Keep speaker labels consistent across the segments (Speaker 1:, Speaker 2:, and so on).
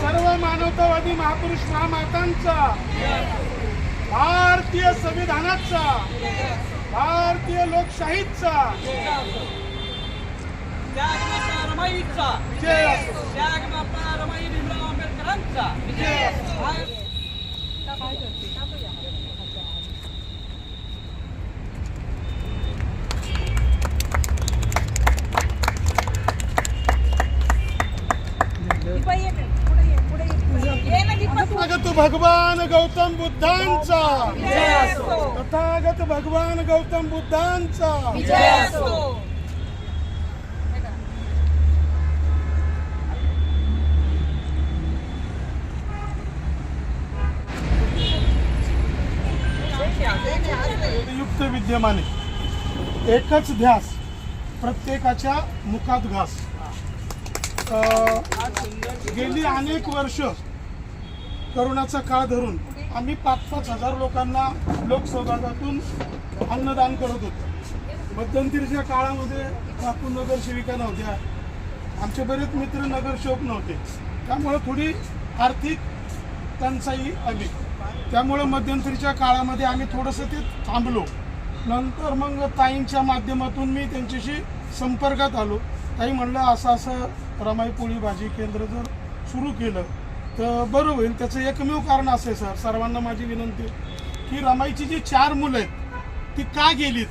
Speaker 1: सर्व मानवतावादी महापुरुष महामातांचा. भारतीय संविधानाचा. भारतीय लोकशाहीचा.
Speaker 2: रमाईचा. रमाई भीमराव आंबेडकरांचा
Speaker 1: विजय असो तथागत भगवान गौतम बुद्धांचा. तथागत भगवान गौतम बुद्धांचा. युक्त विद्यमाने. एकच ध्यास प्रत्येकाच्या मुखात घास. अं, गेली अनेक वर्ष करोनाचा काळ धरून आम्ही पाच पाच हजार लोकांना लोकसहभागातून अन्नदान करत होतो. मध्यंतरीच्या काळामध्ये बापू नगरसेविका नव्हत्या. आमचे बरेच मित्र नगरसेवक नव्हते. त्यामुळं थोडी आर्थिक टंचाई आली. त्यामुळं मध्यंतरीच्या काळामध्ये आम्ही थोडंसं ते थांबलो. नंतर मग ताईंच्या माध्यमातून मी त्यांच्याशी संपर्कात आलो. ताई म्हणलं असं असं रमाई पोळी भाजी केंद्र जर सुरू केलं तर बरं होईल त्याचं एकमेव कारण असं आहे सर. सर्वांना माझी विनंती की रमाईची जी चार मुलं आहेत ती का गेलीत?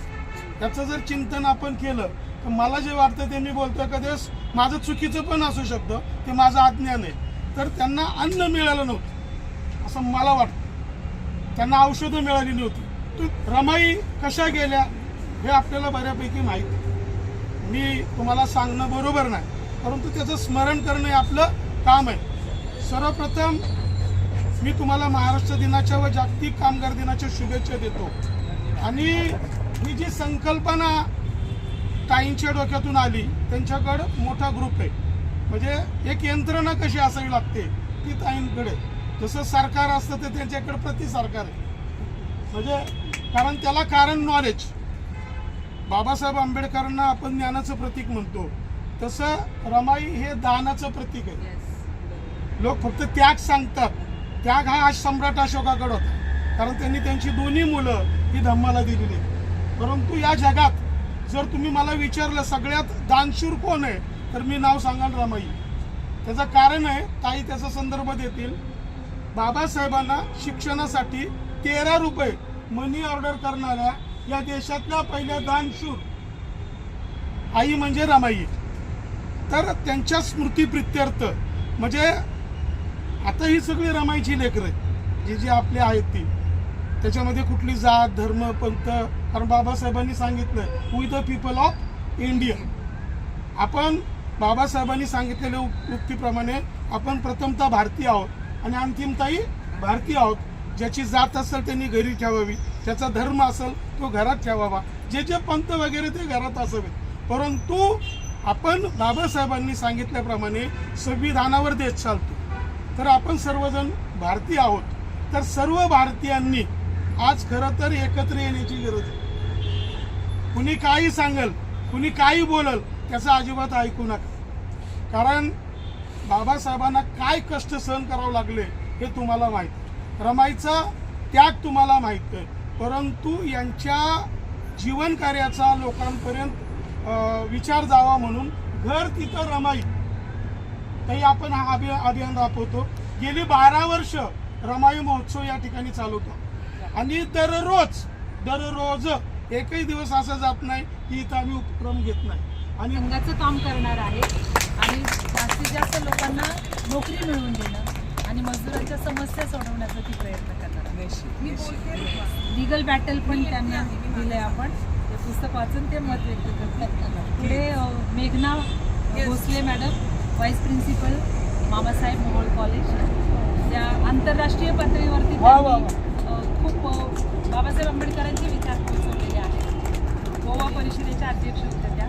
Speaker 1: त्याचं जर चिंतन आपण केलं तर मला जे वाटतं ते मी बोलतोय कधीच माझं चुकीचं पण असू शकतं ते माझं अज्ञान आहे. तर त्यांना अन्न मिळालं नव्हतं असं मला वाटतं. त्यांना औषधं मिळाली नव्हती. तर रमाई कशा गेल्या हे आपल्याला बऱ्यापैकी माहीत मी तुम्हाला सांगणं बरोबर नाही परंतु त्याचं स्मरण करणं हे आपलं काम आहे. सर्वप्रथम मी तुम्हाला महाराष्ट्र दिनाच्या व जागतिक कामगार दिनाच्या शुभेच्छा देतो. आणि ही जी संकल्पना ताईंच्या डोक्यातून आली त्यांच्याकडं मोठा ग्रुप आहे. म्हणजे एक यंत्रणा कशी असावी लागते ती ताईंकडे. जसं सरकार असतं ते त्यांच्याकडे प्रति सरकार आहे. म्हणजे कारण त्याला कारण नॉलेज बाबासाहेब आंबेडकरांना आपण ज्ञानाचं प्रतीक म्हणतो. तसं रमाई हे दानाचं प्रतीक आहे. लोक फक्त त्याग सांगतात. त्याग हा आज सम्राट अशोकाकडं होता. कारण त्यांनी त्यांची दोन्ही मुलं ही धम्माला दिलेली परंतु या जगात जर तुम्ही मला विचारलं सगळ्यात दानशूर कोण आहे तर मी नाव सांगाल रमाई. त्याचं कारण आहे ताई त्याचा संदर्भ देतील. बाबासाहेबांना शिक्षणासाठी तेरा रुपये मनी ऑर्डर करणाऱ्या या देशातल्या पहिल्या दानशूर आई म्हणजे रमाई. तर त्यांच्या स्मृतीप्रित्यर्थ म्हणजे आता ही सगळी रमाईची लेकरं आहेत. जी जी आपली आहेत ती. त्याच्यामध्ये कुठली जात धर्म पंथ कारण बाबासाहेबांनी सांगितलं we the people of India आपण बाबासाहेबांनी सांगितलेल्या उक्तीप्रमाणे आपण प्रथमतः भारतीय आहोत आणि अंतिमताही भारतीय आहोत. ज्याची जात असेल त्यांनी घरी ठेवावी. ज्याचा धर्म असेल तो घरात ठेवावा. जे जे पंथ वगैरे ते घरात असावेत. परंतु आपण बाबासाहेबांनी सांगितल्याप्रमाणे संविधानावर देश चालतो. तर आपण सर्वजण भारतीय आहोत. तर सर्व भारतीयांनी आज खरं तर एकत्र येण्याची गरज आहे. कुणी काही सांगल कुणी काही बोलल त्याचं अजिबात ऐकू नका. कारण बाबासाहेबांना काय कष्ट सहन करावं लागले हे तुम्हाला माहीत रमाईचा त्याग तुम्हाला माहीत आहे. परंतु यांच्या जीवनकार्याचा लोकांपर्यंत विचार जावा म्हणून घर तिथं रमाई काही आपण हा अभि अभियान राबवतो. गेली बारा वर्ष रमाई महोत्सव या ठिकाणी चालवतो. आणि दररोज दररोज एकही दिवस असा जात नाही की इथं आम्ही उपक्रम घेत नाही. आणि
Speaker 3: संघाचं काम करणार आहे. आणि जास्तीत जास्त लोकांना नोकरी मिळवून देणं आणि मजदूरांच्या समस्या सोडवण्याचा ती प्रयत्न करणार आहे. लिगल बॅटल पण त्यांना दिलंय आपण. ते पुस्तक वाचून ते मत व्यक्त करतात पुढे मेघना Bhosale madam vice principal Mamasaheb Mohol college त्या आंतरराष्ट्रीय पातळीवरती खूप बाबासाहेब आंबेडकरांचे विचार पोहोचवलेले आहेत. गोवा परिषदेच्या अध्यक्ष होत्या त्या.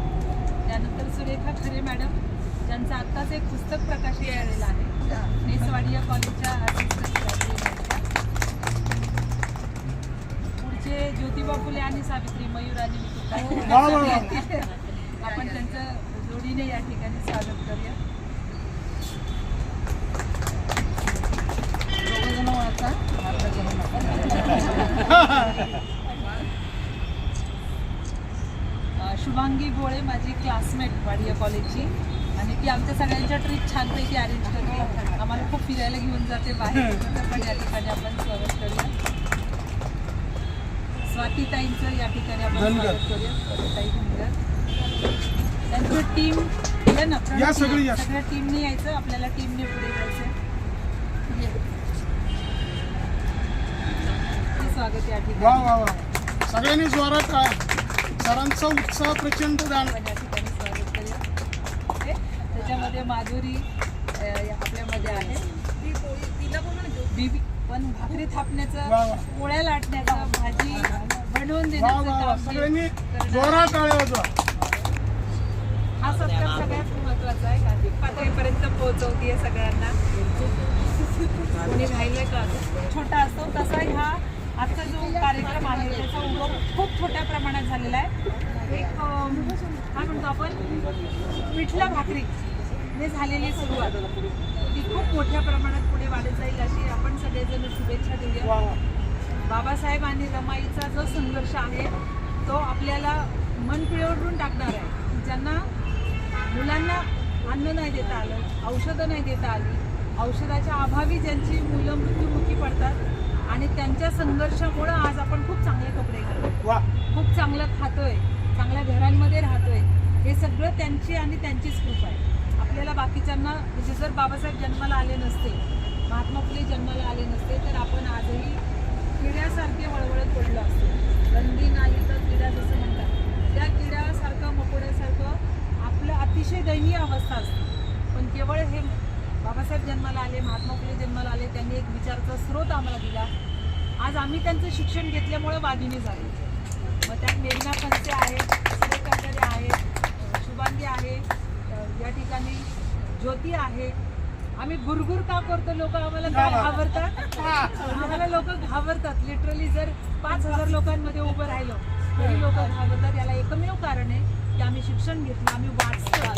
Speaker 3: त्यानंतर सुरेखा खरे मॅडम ज्यांचं आत्ताच एक पुस्तक प्रकाशित झालेलं आहे. नेसवाडिया कॉलेजच्या. पुढचे ज्योतिबा फुले आणि सावित्री मयूर आणि
Speaker 1: वा, वा, वा.
Speaker 3: आपण त्यांचं जोडीने या ठिकाणी स्वागत करूया. शुभांगी भोळे माझी क्लासमेट वाडिया कॉलेजची आणि ती आमच्या सगळ्यांच्या ट्रिप छानपैकी अरेंज करते. आम्हाला खूप फिरायला घेऊन जाते बाहेर. पण या ठिकाणी आपण स्वागत करूया. स्वातीताईंचं या ठिकाणी आपण स्वागत करूया. स्वातीताई धनगर. त्यांचं टीम या सगळ्या टीमने यायचं. आपल्याला टीमने पुढे जायचं. स्वागत या ठिकाणी.
Speaker 1: वा वा वा. सगळ्यांनी जोरात टाळ्या. सरांचा उत्साह प्रचंड जाण
Speaker 3: आपण या ठिकाणी स्वागत करूया. ओके. त्याच्यामध्ये माधुरी अ, या आपल्यामध्ये आहे. तिला बीबी पण भाकरी थापण्याचं
Speaker 1: वा.
Speaker 3: पोळ्या लाटण्याचं भाजी बनवून
Speaker 1: वा
Speaker 3: देण्याचं
Speaker 1: वा वा.
Speaker 3: काम
Speaker 1: सगळ्यांनी जोरात टाळ्या वाजवा.
Speaker 3: हा सत्कार सगळ्यात महत्त्वाचा आहे गांधी पातळीपर्यंत पोहोचवतीये सगळ्यांना. कोणी राहिलंय का छोटा असतो तसा ह्या आजचा जो कार्यक्रम आहे त्याचा उगम खूप छोट्या प्रमाणात झालेला आहे. एक काय म्हणतो आपण? पिठला भाकरी ने झालेली सुरुवात. ती खूप मोठ्या प्रमाणात पुढे वाढत जाईल अशी आपण सगळेजण शुभेच्छा देऊया. बाबासाहेब आणि रमाईचा जो संघर्ष आहे तो आपल्याला मन पिळवून टाकणार आहे. ज्यांना मुलांना अन्न नाही देता आलं औषधं नाही देता आली औषधाच्या अभावी ज्यांची मुलं मृत्युमुखी पडतात आणि त्यांच्या संघर्षामुळं आज आपण खूप चांगले कपडे घालतो खूप चांगलं खातोय. चांगल्या घरांमध्ये राहतोय. हे सगळं त्यांची आणि त्यांचीच कृपा आहे. आपल्याला बाकीच्यांना म्हणजे जर बाबासाहेब जन्माला आले नसते महात्मा फुले जन्माला आले नसते तर आपण आजही किड्यासारखे वळवळत पडलो असतो. रंगी नाही तर किड्या जसं म्हणतात. त्या किड्यासारखं मकोड्यासारखं आपलं अतिशय दयनीय अवस्था असते. पण केवळ हे बाबासाहेब जन्माला आले महात्मा फुले जन्माला आले त्यांनी एक विचाराचा स्रोत आम्हाला दिला. आज आम्ही त्यांचं शिक्षण घेतल्यामुळं वाघिणी झालो. मग त्यात मेघना पंचे आहेत सुरेखाचार्य आहेत शुभांगी आहे या ठिकाणी ज्योती आहे. आम्ही गुरगुर का करतो लोक आम्हाला काय घाबरतात? आम्हाला लोक घाबरतात. लिटरली जर पाच हजार लोकांमध्ये उभं राहिलो तरी लोक घाबरतात. याला एकमेव कारण आहे की आम्ही शिक्षण घेतलं. आम्ही वाचतोय.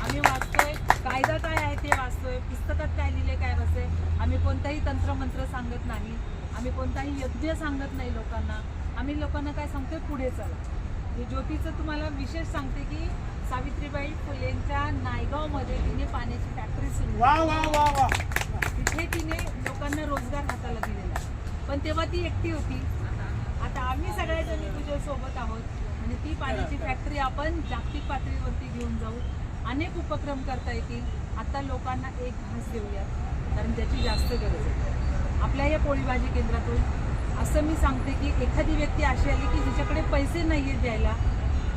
Speaker 3: आम्ही वाचतोय. कायदा काय आहे ते वाचतोय. पुस्तकात काय लिहिले काय बसते आम्ही कोणताही तंत्रमंत्र सांगत नाही. आम्ही कोणताही यज्ञ सांगत नाही लोकांना. आम्ही लोकांना काय सांगतोय पुढे चला. हे ज्योतीचं तुम्हाला विशेष सांगते की सावित्रीबाई फुलेंच्या नायगावमध्ये तिने पाण्याची फॅक्टरी सुरू
Speaker 1: वा वा वा वा.
Speaker 3: तिथे तिने लोकांना रोजगार हाताला दिलेला. पण तेव्हा ती एकटी होती. आता आम्ही सगळ्याजणी तुझ्या सोबत आहोत आणि ती पाण्याची फॅक्टरी आपण जागतिक पातळीवरती घेऊन जाऊ. अनेक उपक्रम करता येतील. आता लोकांना एक घास देऊयात कारण त्याची जास्त गरज आहे. आपल्या या पोळीभाजी केंद्रातून असं मी सांगते की एखादी व्यक्ती अशी आली की जिच्याकडे पैसे नाही आहेत द्यायला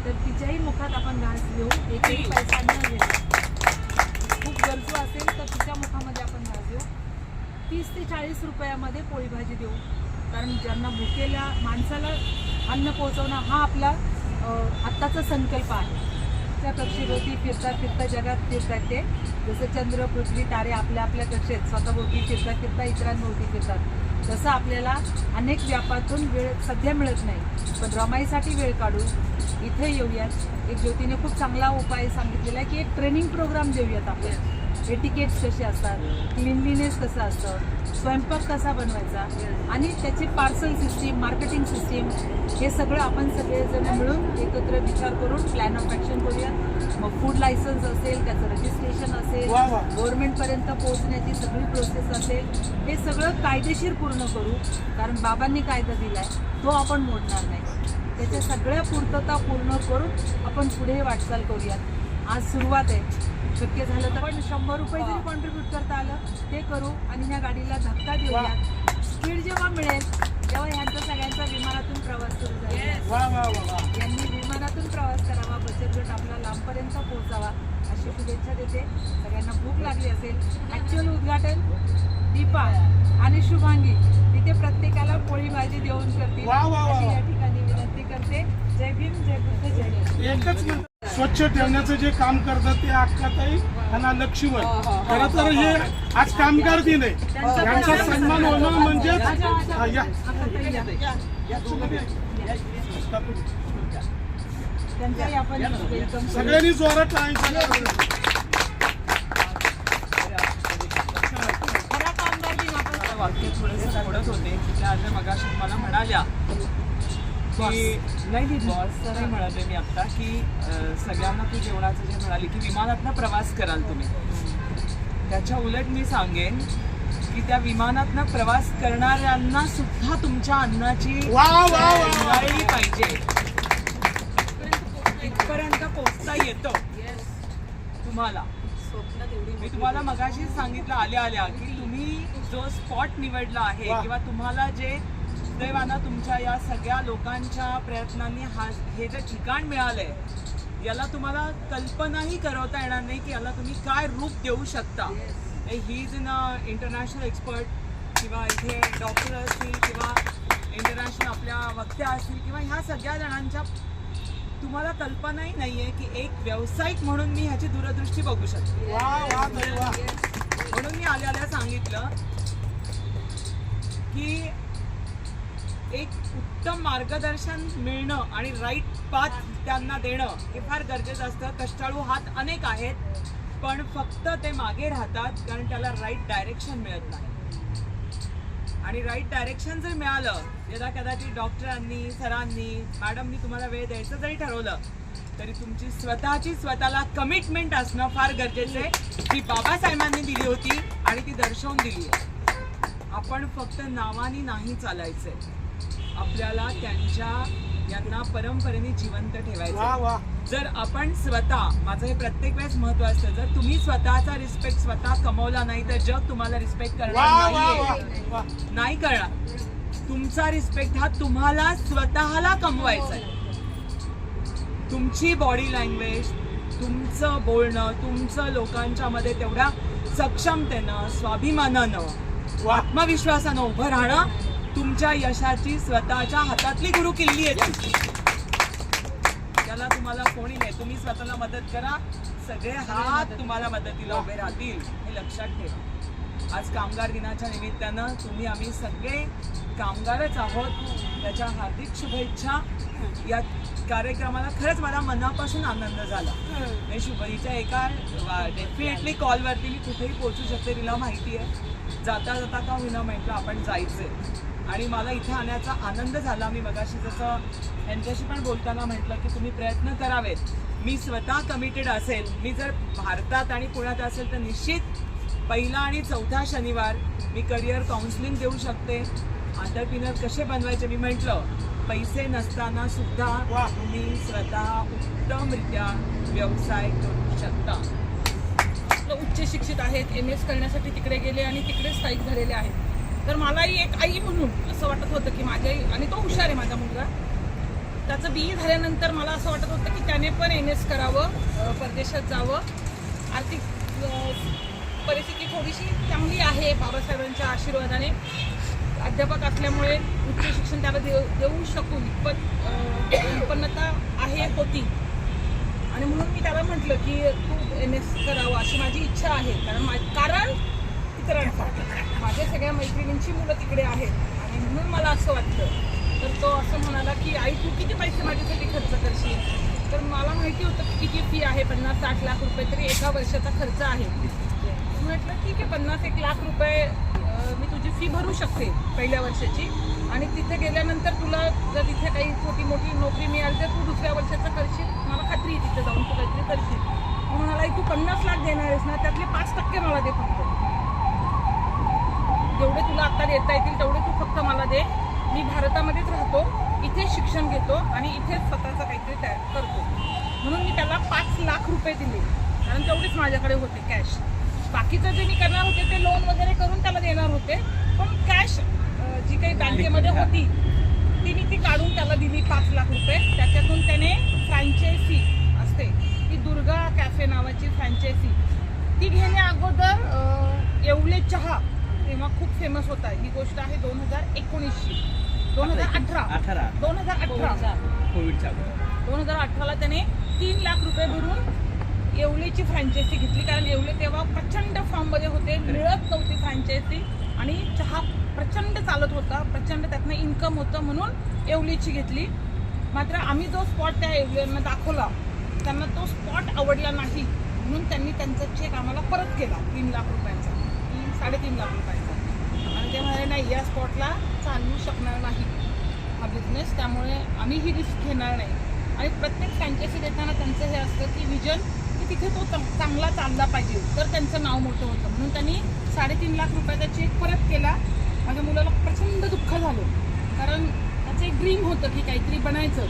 Speaker 3: तर तिच्याही मुखात आपण घास घेऊ एकही पैसा न घेता खूप गरजू असेल तर तिच्या मुखामध्ये आपण घास देऊ तीस ते चाळीस रुपयामध्ये पोळीभाजी देऊ. कारण ज्यांना भुकेल्या माणसाला अन्न पोहोचवणं हा आपला आत्ताचा संकल्प आहे. त्या कक्षेभोवती फिरतात फिरता जगात फिरतात ते. जसं चंद्र पृथ्वी तारे आपल्या आपल्या कक्षेत स्वतःभोवती फिरता फिरता इतरांभोवती फिरतात. तसं आपल्याला अनेक व्यापातून वेळ सध्या मिळत नाही. पण रमाईसाठी वेळ काढून इथे येऊयात. एक ज्योतीने खूप चांगला उपाय सांगितलेला आहे की एक ट्रेनिंग प्रोग्राम देऊयात आपण. एटिकेट्स कसे असतात? क्लिनलीनेस कसं असतं? स्वयंपाक कसा बनवायचा आणि त्याची पार्सल सिस्टीम मार्केटिंग सिस्टीम हे सगळं आपण सगळेजण मिळून एकत्र विचार करून प्लॅन ऑफ ॲक्शन करूयात मग फूड लायसन्स असेल त्याचं रजिस्ट्रेशन असेल. गव्हर्नमेंटपर्यंत पोहोचण्याची सगळी प्रोसेस असेल हे सगळं कायदेशीर पूर्ण करू. कारण बाबांनी कायदा दिलाय तो आपण मोडणार नाही. त्याच्या सगळ्या पूर्तता पूर्ण करून आपण पुढे वाटचाल करूयात. आज सुरुवात आहे. शक्य झालं तर पण शंभर रुपये जरी कॉन्ट्रीब्यूट करता आलं ते करू आणि ह्या गाडीला धक्का देऊयात स्पीड जेव्हा मिळेल तेव्हा ह्यांचा सगळ्यांचा विमानातून प्रवास सुरू झाला. यांनी विमानातून प्रवास करावा बचत गट आपला लांबपर्यंत पोहोचावा अशी शुभेच्छा देते. सगळ्यांना भूक लागली असेल. ॲक्च्युअल उद्घाटन दीपा आणि शुभांगी तिथे प्रत्येकाला पोळी भाजी देऊन
Speaker 1: वा.
Speaker 3: या ठिकाणी विनंती करते. जय भीम जय बुद्ध जय
Speaker 1: एकच स्वच्छ ठेवण्याचं जे काम करतात ते अक्काताई त्यांना लक्ष्मण. खरं तर हे आज कामगार दिन आहे. यांचा सन्मान होणं म्हणजे सगळ्यांनी जोरात टाळ्यांचा
Speaker 2: वाक्य थोडेसे होते. त्या आज मगाशी मला म्हणाल्या.
Speaker 4: की नाही नाही बॉस नाही म्हणत आहे मी आता की अं, सगळ्यांना तू जेवणाचं जे म्हणाली की विमानातनं प्रवास कराल तुम्ही. त्याच्या उलट मी सांगेन की त्या विमानातनं प्रवास करणाऱ्यांना सुद्धा तुमच्या अन्नाची
Speaker 1: वा वा वा
Speaker 4: कळली पाहिजे. इथपर्यंत पोहोचता येतं. तुम्हाला. मी तुम्हाला मगाशी सांगितलं आल्या आल्या की तुम्ही जो स्पॉट निवडला आहे
Speaker 1: वा.
Speaker 4: किंवा तुम्हाला जे सुदैवानं तुमच्या या सगळ्या लोकांच्या प्रयत्नांनी हा हे जे ठिकाण मिळालंय याला तुम्हाला कल्पनाही करवता येणार नाही की याला तुम्ही काय रूप देऊ शकता. He is in international expert किंवा इथे डॉक्टर असतील किंवा इंटरनॅशनल आपल्या वक्त्या असतील किंवा ह्या सगळ्या जणांच्या तुम्हाला कल्पनाही नाहीये की एक व्यावसायिक म्हणून मी ह्याची दूरदृष्टी बघू शकते. म्हणून मी आल्या सांगितलं की एक उत्तम मार्गदर्शन मिळणं आणि राईट पाथ त्यांना देणं हे फार गरजेचं असतं. कष्टाळू हात अनेक आहेत पण फक्त ते मागे राहतात कारण त्याला राईट डायरेक्शन मिळत नाही. आणि राईट डायरेक्शन जर मिळालं यदा कदाचित डॉक्टरांनी सरांनी मॅडमनी तुम्हाला वेळ द्यायचं जरी ठरवलं तरी तुमची स्वतःची स्वतःला कमिटमेंट असणं फार गरजेचं आहे. ती बाबासाहेबांनी दिली होती आणि ती दर्शवून दिली आहे. आपण फक्त नावानी नाही चालायचंय. आपल्याला त्यांच्या यांना परंपरेने जिवंत ठेवायचं जर आपण स्वतः माझं हे प्रत्येक वेळेस महत्त्व असतं जर तुम्ही स्वतःचा रिस्पेक्ट स्वतः कमवला नाही तर जग तुम्हाला रिस्पेक्ट करणार नाही करणार तुमचा रिस्पेक्ट हा तुम्हाला स्वतःला कमवायचा आहे. तुमची बॉडी लँग्वेज तुमचं बोलणं तुमचं लोकांच्या मध्ये तेवढ्या सक्षमतेनं स्वाभिमानानं आत्मविश्वासानं उभं राहणं तुमच्या यशाची स्वतःच्या हातातली गुरु किल्ली आहे. त्याला तुम्हाला कोणी नाही तुम्ही स्वतःला मदत करा. सगळे हात तुम्हाला मदतीला उभे राहतील हे लक्षात ठेवा. आज कामगार दिनाच्या निमित्तानं तुम्ही आम्ही सगळे कामगारच आहोत. त्याच्या हार्दिक शुभेच्छा. या कार्यक्रमाला खरंच मला मनापासून आनंद झाला. मी शुभरीच्या एका डेफिनेटली कॉलवरती मी कुठेही पोहोचू शकते तिला माहिती आहे. जाता जाता का होईना म्हटलं आपण जायचंय. आणि मला इथे आण्याचा आनंद झाला. मी मगाशी जसं यांच्याशी पण बोलताना म्हटलं की तुम्ही प्रयत्न करावेत. मी स्वतः कमिटेड असेल. मी जर भारतात आणि पुण्यात असेल तर निश्चित पहिला आणि चौथा शनिवार मी करिअर काउन्सिलिंग देऊ शकते. आंतरप्रिनर कसे बनवायचे? मी म्हटलं पैसे नसताना सुद्धा
Speaker 1: वा.
Speaker 4: तुम्ही स्वतः उत्तमरित्या व्यवसाय करू शकता.
Speaker 2: उच्च शिक्षित आहेत. एम एस करण्यासाठी तिकडे गेले आणि तिकडे स्थायिक झालेले आहेत. तर मलाही एक आई म्हणून असं वाटत होतं की माझ्या आई आणि तो हुशार आहे माझा मुलगा. त्याचं बी ई झाल्यानंतर मला असं वाटत होतं की त्याने पण एम एस करावं परदेशात जावं. आर्थिक परिस्थिती थोडीशी चांगली आहे बाबासाहेबांच्या आशीर्वादाने. अध्यापक असल्यामुळे उच्च शिक्षण त्याला देऊ देऊ शकून पण उत्पन्नता आहे होती. आणि म्हणून मी त्याला म्हटलं की तू एम एस करावं अशी माझी इच्छा आहे. कारण मा कारण इतरांसाठी माझ्या सगळ्या मैत्रिणींची मुलं तिकडे आहेत. आणि म्हणून मला असं वाटतं. तर तो असं म्हणाला की आई तू किती पैसे माझ्यासाठी खर्च करशील? तर मला माहिती होतं की किती फी आहे. पन्नास साठ लाख रुपये तरी एका वर्षाचा खर्च आहे. म्हटलं ठीक आहे पन्नास एक लाख रुपये मी तुझी फी भरू शकते पहिल्या वर्षाची. आणि तिथे गेल्यानंतर तुला जर तिथे काही छोटी मोठी नोकरी मिळाली तर तू दुसऱ्या वर्षाचं करशील. मला खात्री आहे तिथे जाऊन तू काहीतरी करशील. म्हणाला तू पन्नास लाख देणार आहेस ना त्यातले पाच टक्के मला दे फक्त. जेवढे तुला आता देता येतील तेवढे तू फक्त मला दे. मी भारतामध्येच राहतो इथे शिक्षण घेतो आणि इथेच स्वतःचं काहीतरी तयार करतो. म्हणून मी त्याला पाच लाख रुपये दिले. कारण तेवढेच माझ्याकडे होते कॅश बाकीचं जे मी करणार होते ते लोन वगैरे करून त्याला देणार होते. पण कॅश जी काही बँकेमध्ये होती ती मी ती काढून त्याला दिली पाच लाख रुपये. त्याच्यातून त्याने फ्रँचायसी असते ती दुर्गा कॅफे नावाची फ्रँचायसी ती घेण्या अगोदर येवले चहा तेव्हा खूप फेमस होता. ही गोष्ट आहे दोन हजार एकोणीसची. दोन हजार अठरा.
Speaker 4: अठरा.
Speaker 2: दोन हजार अठरा.
Speaker 4: कोविडच्या
Speaker 2: दोन हजार अठराला त्याने तीन लाख रुपये भरून येवलेची फ्रँचायसी घेतली. कारण येवले तेव्हा प्रचंड फॉर्ममध्ये होते मिळत नव्हती फ्रँचायसी आणि चहा प्रचंड चालत होता. प्रचंड त्यातनं इन्कम होतं म्हणून येवलीची घेतली. मात्र आम्ही जो स्पॉट त्या येवल्यांना दाखवला त्यांना तो स्पॉट आवडला नाही. म्हणून त्यांनी त्यांचा चेक आम्हाला परत केला तीन लाख रुपयांचा. तीन साडेतीन लाख रुपयांचा. ते म्हणाले नाही या स्पॉटला चालू शकणार नाही हा बिझनेस त्यामुळे आम्ही ही रिस्क घेणार नाही. आणि प्रत्येक फ्रँचायसी देताना त्यांचं हे असतं की विजन की तिथे तो चांग- चांगला चालला पाहिजे. तर त्यांचं नाव मोठं होतं. म्हणून त्यांनी साडेतीन लाख रुपयाचा चेक परत केला. माझ्या मुलाला प्रचंड दुःख झालं. कारण त्याचं एक ड्रीम होतं की काहीतरी बनायचं.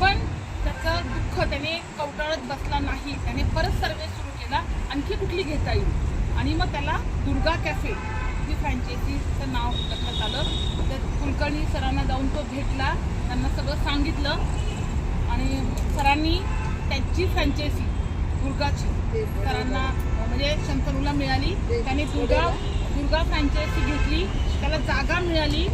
Speaker 2: पण त्याचं दुःख त्याने कवटाळत बसला नाही. त्याने परत सर्वे सुरू केला. आणखी कुठली घेता येईल? आणि मग त्याला दुर्गा कॅफे ही फ्रँचायसीचं नाव लक्षात आलं तर कुलकर्णी सरांना जाऊन तो भेटला. त्यांना सगळं सांगितलं. आणि सरांनी त्यांची फ्रँचायसी दुर्गाची सरांना म्हणजे शंतनूला मिळाली. त्याने दुर्गा दुर्गा फ्रँचायसी घेतली. त्याला जागा मिळाली.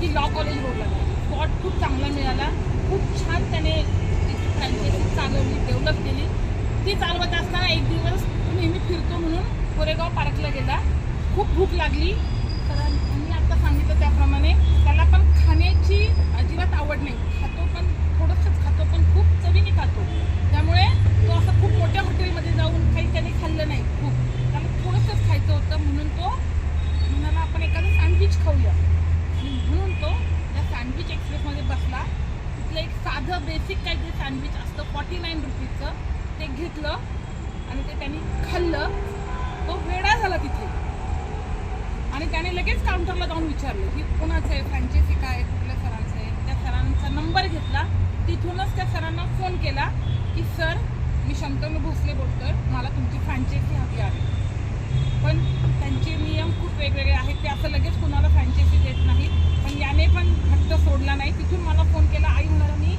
Speaker 2: ती लॉ कॉलेज रोडला स्पॉट खूप चांगला मिळाला. खूप छान त्याने फ्रँचायसी चालवली डेव्हलप केली. ती चालवत असताना एक दिवस तो नेहमी फिरतो म्हणून कोरेगाव पार्कला गेला. खूप भूक लागली. सरांनी आता सांगितलं त्याप्रमाणे त्याला पण खाण्याची अजिबात आवड नाही. खातो पण थोडंसंच खातो पण खूप चवीने खातो. त्यामुळे तो असं खूप मोठ्या हॉटेलमध्ये जाऊन काही त्याने खाल्लं नाही खूप. त्याला थोडंसंच खायचं होतं म्हणून तो म्हणाला आपण एखादं सँडविच खाऊया. आणि म्हणून तो त्या सँडविच एक्सप्रेसमध्ये बसला. तिथलं एक साधं बेसिक काहीतरी सँडविच असतं फॉर्टी नाईन रुपीजचं. ते घेतलं आणि ते त्यांनी खाल्लं. तो वेडा झाला तिथे. आणि त्याने लगेच काउंटरला जाऊन विचारलं की कोणाचं आहे? फ्रँचायसी काय आहे? कुठल्या सरांचं आहे? त्या सरांचा नंबर घेतला. तिथूनच त्या सरांना फोन केला की सर मी शंतनू भोसले बोलतोय. मला तुमची फ्रँचायसी हवी आहे. पण त्यांचे नियम खूप वेगवेगळे आहेत. ते असं लगेच कुणाला फ्रँचायसी देत नाही पण याने पण हट्ट सोडला नाही. तिथून मला फोन केला आई म्हणाला मी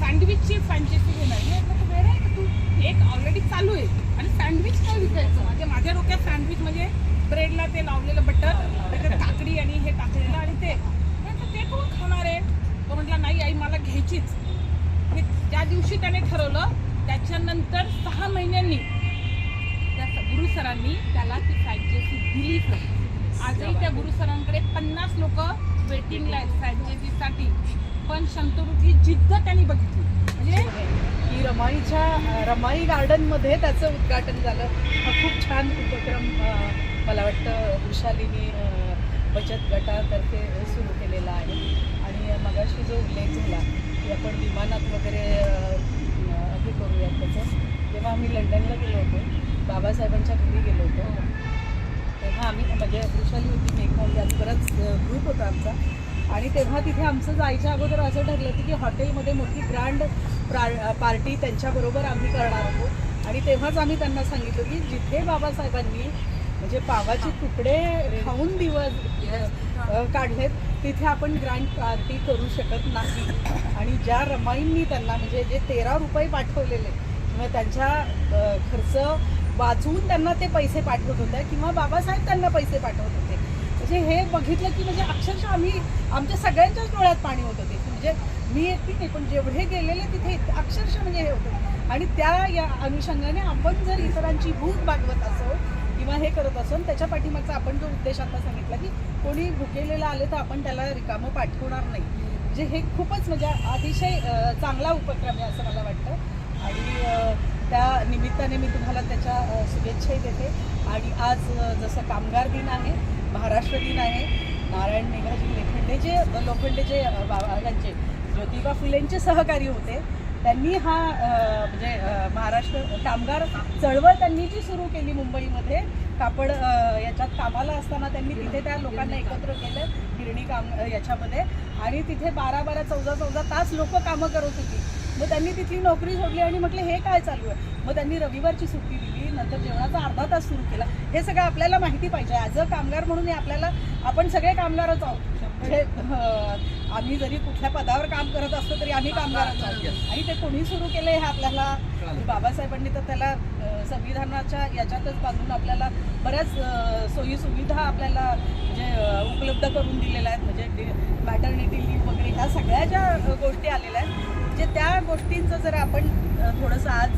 Speaker 2: सँडविचची फ्रँचायसी घेणार. मी म्हटलं, "तू आहे का तू? एक ऑलरेडी चालू आहे. आणि सँडविच काय विकायचं? म्हणजे माझ्या डोक्यात सँडविच म्हणजे ब्रेडला ते लावलेलं बटर त्याच्यात काकडी आणि हे टाकलेलं आणि ते. ते कोण खाणार आहे? तो म्हटला नाही आई मला घ्यायचीच. हे ज्या दिवशी त्याने ठरवलं त्याच्यानंतर सहा महिन्यांनी त्या गुरु सरांनी त्याला ती फ्रँचायसी दिलीच आजही त्या गुरु सरांकडे पन्नास लोक वेटिंगला आहेत फ्रँचायसीसाठी पण शंतनुची जिद्द त्यांनी बघितली. म्हणजे
Speaker 5: की रमाईच्या रमाई गार्डनमध्ये त्याचं उद्घाटन झालं. हा खूप छान उपक्रम मला वाटतं वृषालीनी बचत गटातर्फे सुरू केलेला आहे. आणि मगाशी जो उल्लेख झाला की आपण विमानात वगैरे हे करूयात त्याचं. जेव्हा आम्ही लंडनला गेलो होतो. बाबासाहेबांच्या घरी गेलो होतो. तेव्हा आम्ही म्हणजे वृषाली होती मेघवाली यात बराच ग्रुप होता आमचा. आणि तेव्हा तिथे आमचं जायच्या अगोदर असं ठरलं होतं की हॉटेलमध्ये मोठी ग्रँड प्रा पार्टी त्यांच्याबरोबर आम्ही करणार आहोत. आणि तेव्हाच आम्ही त्यांना सांगितलं की जिथे बाबासाहेबांनी म्हणजे पावाचे तुकडे खाऊन दिवस काढलेत तिथे आपण ग्रँड पार्टी करू शकत नाही. आणि ज्या रमाईंनी त्यांना म्हणजे जे तेरा रुपये पाठवलेले किंवा त्यांच्या खर्च वाचवून त्यांना ते पैसे पाठवत होते किंवा बाबासाहेब त्यांना पैसे पाठवत होते. म्हणजे हे बघितलं की म्हणजे अक्षरशः आम्ही आमच्या सगळ्यांच्याच डोळ्यात पाणी होतं ते म्हणजे मी एकटी नाही पण जेवढे गेलेले तिथे अक्षरशः म्हणजे हे होतं. आणि त्या या अनुषंगाने आपण जर इतरांची भूक भागवत असो किंवा हे करत असून त्याच्या पाठीमागचा आपण जो उद्देश आता सांगितला की कोणी भुकेलेला आले तर आपण त्याला रिकामं पाठवणार नाही. म्हणजे हे खूपच म्हणजे अतिशय चांगला उपक्रम आहे असं मला वाटतं. आणि त्या निमित्ताने मी तुम्हाला त्याच्या शुभेच्छाही देते. आणि आज जसं कामगार दिन आहे महाराष्ट्र दिन आहे नारायण मेघाजी लेखंडे जे लोखंडे जे बाबा यांचे ज्योतिबा फुलेंचे सहकारी होते त्यांनी हा म्हणजे महाराष्ट्र कामगार चळवळ त्यांनी जी सुरू केली मुंबईमध्ये कापड याच्यात कामाला असताना त्यांनी तिथे त्या लोकांना एकत्र केलं गिरणी काम याच्यामध्ये. आणि तिथे बारा बारा चौदा चौदा तास लोक कामं करत होती. मग त्यांनी तिथली नोकरी सोडली आणि म्हटलं हे काय चालू आहे? मग त्यांनी रविवारची सुट्टी दिली नंतर जेवणाचा अर्धा तास सुरू केला. हे सगळं आपल्याला माहिती पाहिजे. ॲज अ कामगार म्हणून हे आपल्याला आपण सगळे कामगारच आहोत. म्हणजे आम्ही जरी कुठल्या पदावर काम करत असलो तरी आम्ही कामगारच आहोत. आणि ते कोणी सुरू केलं हे आपल्याला बाबासाहेबांनी तर त्याला संविधानाच्या याच्यातच बांधून आपल्याला बऱ्याच सोयी सुविधा आपल्याला म्हणजे उपलब्ध करून दिलेल्या आहेत. म्हणजे मॅटर्निटी लिव्ह वगैरे ह्या सगळ्या ज्या गोष्टी आलेल्या आहेत म्हणजे त्या गोष्टींचं जर आपण थोडंसं आज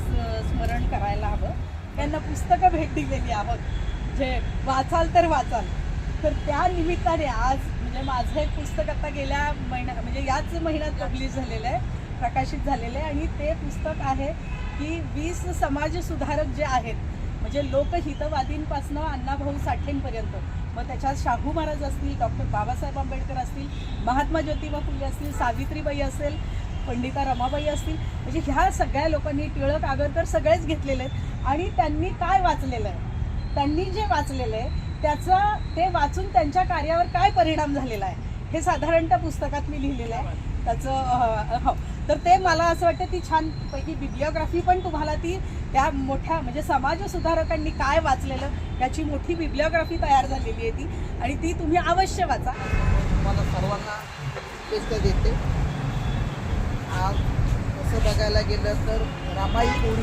Speaker 5: स्मरण करायला हवं. त्यांना पुस्तकं भेट दिलेली आहोत. जे वाचाल तर वाचाल. तर त्या निमित्ताने आज म्हणजे माझं एक पुस्तक आता गेल्या महिन्या म्हणजे याच महिन्यात पब्लिश झालेलं आहे प्रकाशित झालेलं आहे. आणि ते पुस्तक आहे की वीस समाज सुधारक जे आहेत म्हणजे लोकहितवादींपासनं अण्णाभाऊ साठेंपर्यंत. मग त्याच्यात शाहू महाराज असतील डॉक्टर बाबासाहेब आंबेडकर असतील महात्मा ज्योतिबा फुले असतील सावित्रीबाई असेल पंडिता रमाबाई असतील. म्हणजे ह्या सगळ्या लोकांनी टिळक आगरकर सगळेच घेतलेले आहेत. आणि त्यांनी काय वाचलेलं आहे? त्यांनी जे वाचलेलं आहे त्याचा ते वाचून त्यांच्या कार्यावर काय परिणाम झालेला आहे हे साधारणतः पुस्तकात मी लिहिलेलं आहे. त्याचं हो. तर ते मला असं वाटतं ती छानपैकी बिब्लिओग्राफी पण तुम्हाला ती त्या मोठ्या म्हणजे समाज सुधारकांनी काय वाचलेलं याची मोठी बिब्लिओग्राफी तयार झालेली आहे ती. आणि ती तुम्ही अवश्य वाचा.
Speaker 6: मला सर्वांना शुभेच्छा देते. आज तसं बघायला गेलं तर रामाई कोळी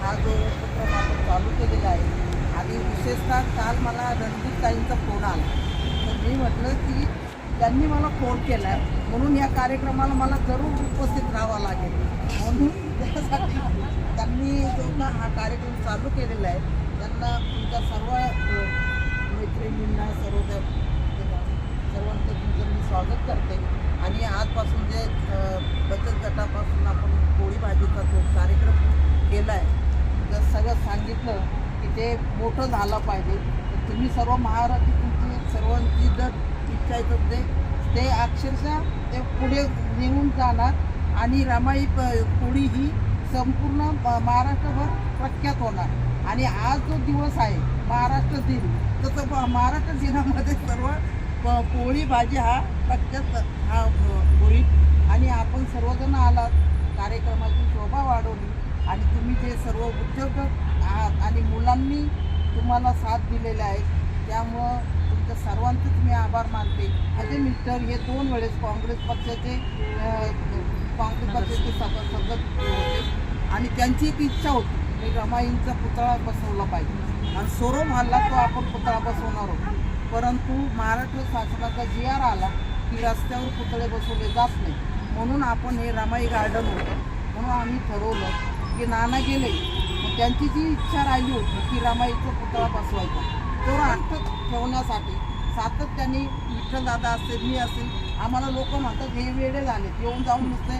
Speaker 6: हा जो उपक्रम आपण चालू केलेला आहे आणि विशेषतः काल मला रणजित ताईंचा फोन आला. तर मी म्हटलं की त्यांनी मला फोन केला आहे म्हणून या कार्यक्रमाला मला जरूर उपस्थित राहावं लागेल. म्हणून त्यासाठी त्यांनी जो का हा कार्यक्रम चालू केलेला आहे त्यांना तुमच्या सर्व मैत्रिणींना सर्व त्या सर्वांचं तुमचं मी स्वागत करते. आणि आजपासून जे बचत गटापासून आपण पोळी भाजीचा जो कार्यक्रम केला आहे जर सगळं सांगितलं की ते मोठं झालं पाहिजे. तुम्ही सर्व महाराष्ट्र तुमची सर्वांची जर इच्छा आहे तर ते अक्षरशः ते पुढे नेऊन जाणार आणि रमाई प- पोळी ही संपूर्ण महाराष्ट्रभर प्रख्यात होणार. आणि आज जो दिवस आहे महाराष्ट्र दिन तसं महाराष्ट्र दिनामध्ये सर्व प- पोळी भाजी हा प्रख्यात हा होईल. आणि आपण सर्वजण आलात कार्यक्रमाची शोभा वाढवली. आणि तुम्ही जे सर्व उद्योजक आहात आणि मुलांनी तुम्हाला साथ दिलेला आहेत त्यामुळं तुमच्या सर्वांचेच मी आभार मानते. अजय मिस्टर हे दोन वेळेस काँग्रेस पक्षाचे काँग्रेस पक्षाचे सदस्य होते. आणि त्यांची एक इच्छा होती की रमाईंचा पुतळा बसवला पाहिजे. आणि सोरम मानला तो आपण पुतळा बसवणार होतो. परंतु महाराष्ट्र शासनाचा जी आर आला की रस्त्यावर पुतळे बसवले जात नाही म्हणून आपण हे रमाई गार्डन होतं. म्हणून आम्ही ठरवलं की नाना गेले मग त्यांची जी इच्छा राहिली होती की रमाईचा पुतळा बसवायचा तो राष्ट्र ठेवण्यासाठी सातत्याने विठ्ठलदादा असेल मी असेल आम्हाला लोक म्हणतात हे वेळे झालेत येऊन जाऊन नुसते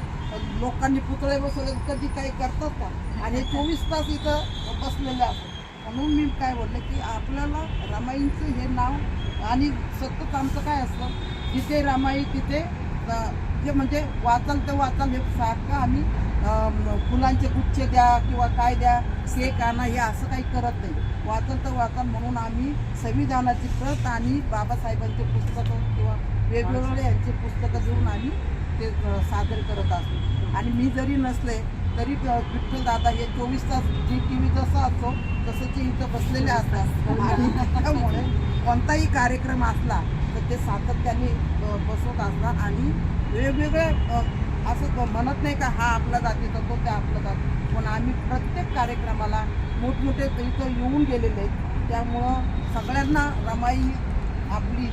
Speaker 6: लोकांनी पुतळे बसवले कधी काही करतात का? आणि चोवीस तास इथं बसलेले असतात. म्हणून मी काय बोललं की आपल्याला रमाईंचं हे नाव आणि सतत आमचं काय असतं जिथे रमाई तिथे जे म्हणजे वाचाल ते वाचाल हे सारखं आम्ही फुलांचे गुच्छ द्या किंवा काय द्या केक आणा हे असं काही करत नाही. वाचन तर वाचन म्हणून आम्ही संविधानाची प्रत आणि बाबासाहेबांचे पुस्तकं किंवा वेगवेगळे यांचे पुस्तकं देऊन आम्ही ते सादर करत असतो. आणि मी जरी नसले तरी विठ्ठल दादा हे चोवीस तास जी टी व्ही जसं असतो तसं ते इथं बसलेले असतात. आणि त्यामुळे कोणताही कार्यक्रम असला तर ते सातत्याने बसवत असतात आणि वेगवेगळ्या असं म्हणत नाही का हा आपला जातीचा तो त्या आपला जाती. पण आम्ही प्रत्येक कार्यक्रमाला मोठमोठे इथं येऊन गेलेले आहेत. त्यामुळं सगळ्यांना रमाई आपली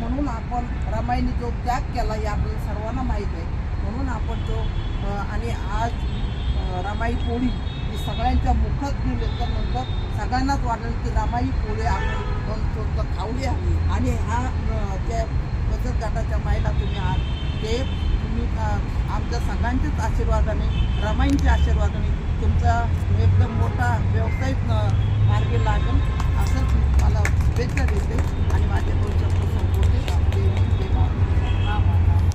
Speaker 6: म्हणून आपण रमाईने जो त्याग केला हे आपल्याला सर्वांना माहीत आहे. म्हणून आपण तो आणि आज रमाई पोळी ही सगळ्यांच्या मुखात गेली त्यानंतर सगळ्यांनाच वाटेल की रमाई पोळी आपण दोन स्वतः खाऊया आणि हा त्या बचत गटाच्या महिला तुम्ही आहात. ते तुम्ही आमच्या सगळ्यांच्याच आशीर्वादाने रमाईंच्या आशीर्वादाने तुमचा एकदम मोठा व्यावसायिक मार्गी लागेल असंच मला शुभेच्छा देते आणि माझे दोन